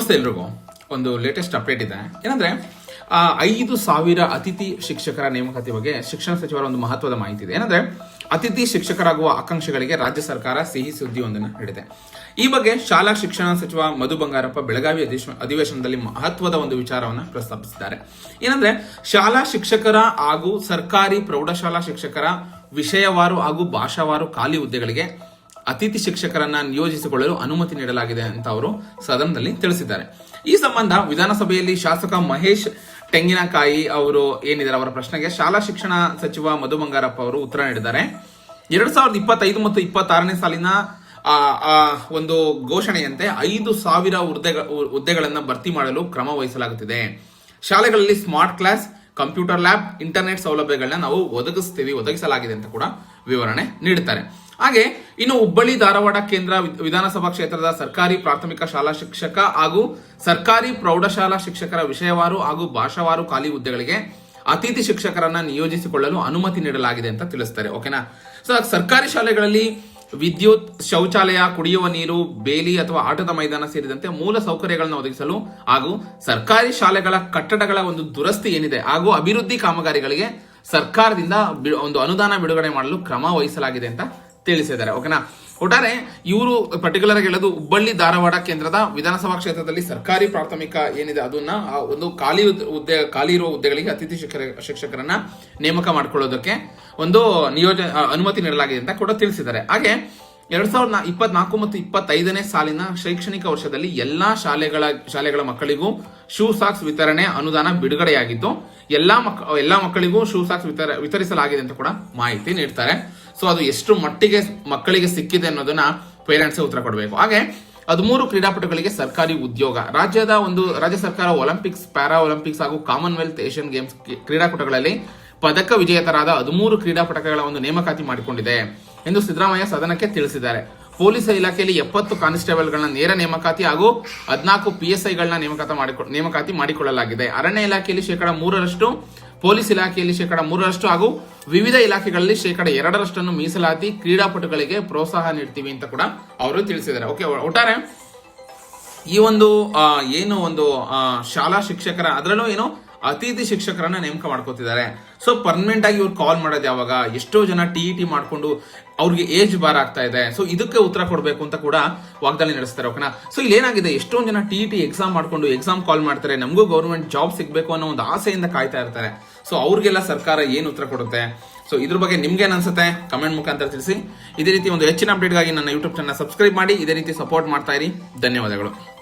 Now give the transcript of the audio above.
ನಮಸ್ತೆ ಎಲ್ರಿಗೂ. ಒಂದು ಲೇಟೆಸ್ಟ್ ಅಪ್ಡೇಟ್ ಇದೆ. ಏನಂದ್ರೆ ಐದು ಸಾವಿರ ಅತಿಥಿ ಶಿಕ್ಷಕರ ನೇಮಕಾತಿ ಬಗ್ಗೆ ಶಿಕ್ಷಣ ಸಚಿವರ ಒಂದು ಮಹತ್ವದ ಮಾಹಿತಿ ಇದೆ. ಏನಂದ್ರೆ, ಅತಿಥಿ ಶಿಕ್ಷಕರಾಗುವ ಆಕಾಂಕ್ಷೆಗಳಿಗೆ ರಾಜ್ಯ ಸರ್ಕಾರ ಸಿಹಿ ಸುದ್ದಿಯೊಂದನ್ನು ನೀಡಿದೆ ಈ ಬಗ್ಗೆ ಶಾಲಾ ಶಿಕ್ಷಣ ಸಚಿವ ಮಧು ಬಂಗಾರಪ್ಪ ಬೆಳಗಾವಿ ಅಧಿವೇಶ- ಅಧಿವೇಶನದಲ್ಲಿ ಮಹತ್ವದ ಒಂದು ವಿಚಾರವನ್ನು ಪ್ರಸ್ತಾಪಿಸಿದ್ದಾರೆ. ಏನಂದ್ರೆ, ಶಾಲಾ ಶಿಕ್ಷಕರ ಹಾಗೂ ಸರ್ಕಾರಿ ಪ್ರೌಢಶಾಲಾ ಶಿಕ್ಷಕರ ವಿಷಯವಾರು ಹಾಗೂ ಭಾಷಾವಾರು ಖಾಲಿ ಹುದ್ದೆಗಳಿಗೆ ಅತಿಥಿ ಶಿಕ್ಷಕರನ್ನ ನಿಯೋಜಿಸಿಕೊಳ್ಳಲು ಅನುಮತಿ ನೀಡಲಾಗಿದೆ ಅಂತ ಅವರು ಸದನದಲ್ಲಿ ತಿಳಿಸಿದ್ದಾರೆ. ಈ ಸಂಬಂಧ ವಿಧಾನಸಭೆಯಲ್ಲಿ ಶಾಸಕ ಮಹೇಶ್ ತೆಂಗಿನಕಾಯಿ ಅವರು ಏನಿದ್ದಾರೆ ಅವರ ಪ್ರಶ್ನೆಗೆ ಶಾಲಾ ಶಿಕ್ಷಣ ಸಚಿವ ಮಧು ಬಂಗಾರಪ್ಪ ಅವರು ಉತ್ತರ ನೀಡಿದ್ದಾರೆ. ಎರಡ್ ಸಾವಿರದ ಇಪ್ಪತ್ತೈದು ಮತ್ತು ಇಪ್ಪತ್ತಾರನೇ ಸಾಲಿನ ಒಂದು ಘೋಷಣೆಯಂತೆ ಐದು ಸಾವಿರ ಹುದ್ದೆಗ- ಹುದ್ದೆಗಳನ್ನ ಭರ್ತಿ ಮಾಡಲು ಕ್ರಮ ವಹಿಸಲಾಗುತ್ತಿದೆ. ಶಾಲೆಗಳಲ್ಲಿ smart class computer lab internet ಸೌಲಭ್ಯಗಳನ್ನ ನಾವು ಒದಗಿಸ್ತೀವಿ, ಒದಗಿಸಲಾಗಿದೆ ಅಂತ ಕೂಡ ವಿವರಣೆ ನೀಡುತ್ತಾರೆ. ಹಾಗೆ ಇನ್ನು ಹುಬ್ಬಳ್ಳಿ, ಧಾರವಾಡ ಕೇಂದ್ರ ವಿಧಾನಸಭಾ ಕ್ಷೇತ್ರದ ಸರ್ಕಾರಿ ಪ್ರಾಥಮಿಕ ಶಾಲಾ ಶಿಕ್ಷಕ ಹಾಗೂ ಸರ್ಕಾರಿ ಪ್ರೌಢಶಾಲಾ ಶಿಕ್ಷಕರ ವಿಷಯವಾರು ಹಾಗೂ ಭಾಷಾವಾರು ಖಾಲಿ ಹುದ್ದೆಗಳಿಗೆ ಅತಿಥಿ ಶಿಕ್ಷಕರನ್ನ ನಿಯೋಜಿಸಿಕೊಳ್ಳಲು ಅನುಮತಿ ನೀಡಲಾಗಿದೆ ಅಂತ ತಿಳಿಸ್ತಾರೆ, ಓಕೆನಾ? ಸೊ ಸರ್ಕಾರಿ ಶಾಲೆಗಳಲ್ಲಿ ವಿದ್ಯುತ್ ಶೌಚಾಲಯ, ಕುಡಿಯುವ ನೀರು, ಬೇಲಿ ಅಥವಾ ಆಟದ ಮೈದಾನ ಸೇರಿದಂತೆ ಮೂಲ ಸೌಕರ್ಯಗಳನ್ನು ಒದಗಿಸಲು ಹಾಗೂ ಸರ್ಕಾರಿ ಶಾಲೆಗಳ ಕಟ್ಟಡಗಳ ಒಂದು ದುರಸ್ತಿ ಏನಿದೆ ಹಾಗೂ ಅಭಿವೃದ್ಧಿ ಕಾಮಗಾರಿಗಳಿಗೆ ಸರ್ಕಾರದಿಂದ ಒಂದು ಅನುದಾನ ಬಿಡುಗಡೆ ಮಾಡಲು ಕ್ರಮ ವಹಿಸಲಾಗಿದೆ ಅಂತ ತಿಳಿಸಿದ್ದಾರೆ. ಓಕೆನಾ? ಒಟ್ಟಾರೆ ಇವರು ಪರ್ಟಿಕ್ಯುಲರ್ ಆಗಿ ಹೇಳೋದು ಹುಬ್ಬಳ್ಳಿ ಧಾರವಾಡ ಕೇಂದ್ರದ ವಿಧಾನಸಭಾ ಕ್ಷೇತ್ರದಲ್ಲಿ ಸರ್ಕಾರಿ ಪ್ರಾಥಮಿಕ ಏನಿದೆ ಅದನ್ನ ಒಂದು ಖಾಲಿ ಹುದ್ದೆ- ಖಾಲಿ ಇರುವ ಹುದ್ದೆಗಳಿಗೆ ಅತಿಥಿ ಶಿಕ್ಷಕ ಶಿಕ್ಷಕರನ್ನ ನೇಮಕ ಮಾಡಿಕೊಳ್ಳೋದಕ್ಕೆ ಒಂದು ನಿಯೋಜನೆ ಅನುಮತಿ ನೀಡಲಾಗಿದೆ ಅಂತ ಕೂಡ ತಿಳಿಸಿದ್ದಾರೆ. ಹಾಗೆ ಎರಡ್ ಸಾವಿರದ ಇಪ್ಪತ್ನಾಲ್ಕು ಮತ್ತು ಇಪ್ಪತ್ತೈದನೇ ಸಾಲಿನ ಶೈಕ್ಷಣಿಕ ವರ್ಷದಲ್ಲಿ ಎಲ್ಲಾ ಶಾಲೆಗಳ ಶಾಲೆಗಳ ಮಕ್ಕಳಿಗೂ ಶೂ ಸಾಕ್ಸ್ ವಿತರಣೆ ಅನುದಾನ ಬಿಡುಗಡೆಯಾಗಿದ್ದು, ಎಲ್ಲಾ ಮಕ್, ಎಲ್ಲಾ ಮಕ್ಕಳಿಗೂ ಶೂ ಸಾಕ್ಸ್ ವಿತರ, ವಿತರಿಸಲಾಗಿದೆ ಅಂತ ಕೂಡ ಮಾಹಿತಿ ನೀಡ್ತಾರೆ. ಸೊ, ಅದು ಎಷ್ಟು ಮಟ್ಟಿಗೆ ಮಕ್ಕಳಿಗೆ ಸಿಕ್ಕಿದೆ ಅನ್ನೋದನ್ನ ಪೇರೆಂಟ್ಸ್ ಉತ್ತರ ಕೊಡಬೇಕು. ಹಾಗೆ ಹದಿಮೂರು ಕ್ರೀಡಾಪಟುಗಳಿಗೆ ಸರ್ಕಾರಿ ಉದ್ಯೋಗ. ರಾಜ್ಯದ ಒಂದು, ರಾಜ್ಯ ಸರ್ಕಾರ ಒಲಿಂಪಿಕ್ಸ್ ಪ್ಯಾರಾ ಒಲಿಂಪಿಕ್ಸ್ ಹಾಗೂ ಕಾಮನ್ವೆಲ್ತ್ ಏಷ್ಯನ್ ಗೇಮ್ಸ್ ಕ್ರೀ- ಕ್ರೀಡಾಕೂಟಗಳಲ್ಲಿ ಪದಕ ವಿಜೇತರಾದ ಹದಿಮೂರು ಕ್ರೀಡಾಪಟಕಗಳ ಒಂದು ನೇಮಕಾತಿ ಮಾಡಿಕೊಂಡಿದೆ ಎಂದು ಸಿದ್ದರಾಮಯ್ಯ ಸದನಕ್ಕೆ ತಿಳಿಸಿದ್ದಾರೆ. ಪೊಲೀಸ್ ಇಲಾಖೆಯಲ್ಲಿ ಎಪ್ಪತ್ತು ಕಾನ್ಸ್ಟೇಬಲ್ಗಳನ್ನ ನೇರ ನೇಮಕಾತಿ ಹಾಗೂ ಹದಿನಾಲ್ಕು ಪಿಎಸ್ಐಗಳನ್ನ ನೇಮಕಾತಿ ಮಾಡಿಕೊ, ನೇಮಕಾತಿ ಮಾಡಿಕೊಳ್ಳಲಾಗಿದೆ. ಅರಣ್ಯ ಇಲಾಖೆಯಲ್ಲಿ ಶೇಕಡ ಮೂರರಷ್ಟು, ಪೊಲೀಸ್ ಇಲಾಖೆಯಲ್ಲಿ ಶೇಕಡ ಮೂರರಷ್ಟು ಹಾಗೂ ವಿವಿಧ ಇಲಾಖೆಗಳಲ್ಲಿ ಶೇಕಡ ಎರಡರಷ್ಟನ್ನು ಮೀಸಲಾತಿ ಕ್ರೀಡಾಪಟುಗಳಿಗೆ ಪ್ರೋತ್ಸಾಹ ನೀಡ್ತೀವಿ ಅಂತ ಕೂಡ ಅವರು ತಿಳಿಸಿದ್ದಾರೆ. ಓಕೆ, ಒಟ್ಟಾರೆ ಈ ಒಂದು ಏನು ಒಂದು ಶಾಲಾ ಶಿಕ್ಷಕರ, ಅದರಲ್ಲೂ ಏನು ಅತಿಥಿ ಶಿಕ್ಷಕರನ್ನ ನೇಮಕ ಮಾಡ್ಕೋತಿದ್ದಾರೆ. ಸೊ ಪರ್ಮನೆಂಟ್ ಆಗಿ ಇವ್ರು ಕಾಲ್ ಮಾಡೋದು ಯಾವಾಗ? ಎಷ್ಟೋ ಜನ ಟಿ ಇ ಟಿ ಮಾಡ್ಕೊಂಡು ಅವ್ರಿಗೆ ಏಜ್ ಬಾರ್ ಆಗ್ತಾ ಇದೆ. ಸೊ ಇದಕ್ಕೆ ಉತ್ತರ ಕೊಡಬೇಕು ಅಂತ ಕೂಡ ವಾಗ್ದಾಳಿ ನಡೆಸ್ತಾರೆ, ಓಕೆನಾ? ಸೊ ಇಲ್ಲಿ ಏನಾಗಿದೆ ಎಷ್ಟೊಂದು ಜನ ಟಿ ಇ ಟಿ ಎಕ್ಸಾಮ್ ಮಾಡ್ಕೊಂಡು ಎಕ್ಸಾಮ್ ಕಾಲ್ ಮಾಡ್ತಾರೆ. ನಮಗೂ ಗೌರ್ಮೆಂಟ್ ಜಾಬ್ ಸಿಗಬೇಕು ಅನ್ನೋ ಒಂದು ಆಸೆಯಿಂದ ಕಾಯ್ತಾ ಇರ್ತಾರೆ. ಸೊ ಅವ್ರಿಗೆಲ್ಲ ಸರ್ಕಾರ ಏನು ಉತ್ತರ ಕೊಡುತ್ತೆ? ಸೊ ಇದ್ರ ಬಗ್ಗೆ ನಿಮ್ಗೆ ಅನ್ಸುತ್ತೆ? ಕಮೆಂಟ್ ಮುಖಾಂತರ ತಿಳಿಸಿ. ಇದೇ ರೀತಿ ಒಂದು ಹೆಚ್ಚಿನ ಅಪ್ಡೇಟ್ಗಾಗಿ ನನ್ನ ಯೂಟ್ಯೂಬ್ ಚಾನಲ್ ಸಬ್ಸ್ಕ್ರೈಬ್ ಮಾಡಿ. ಇದೇ ರೀತಿ ಸಪೋರ್ಟ್ ಮಾಡ್ತಾ ಇರಿ. ಧನ್ಯವಾದಗಳು.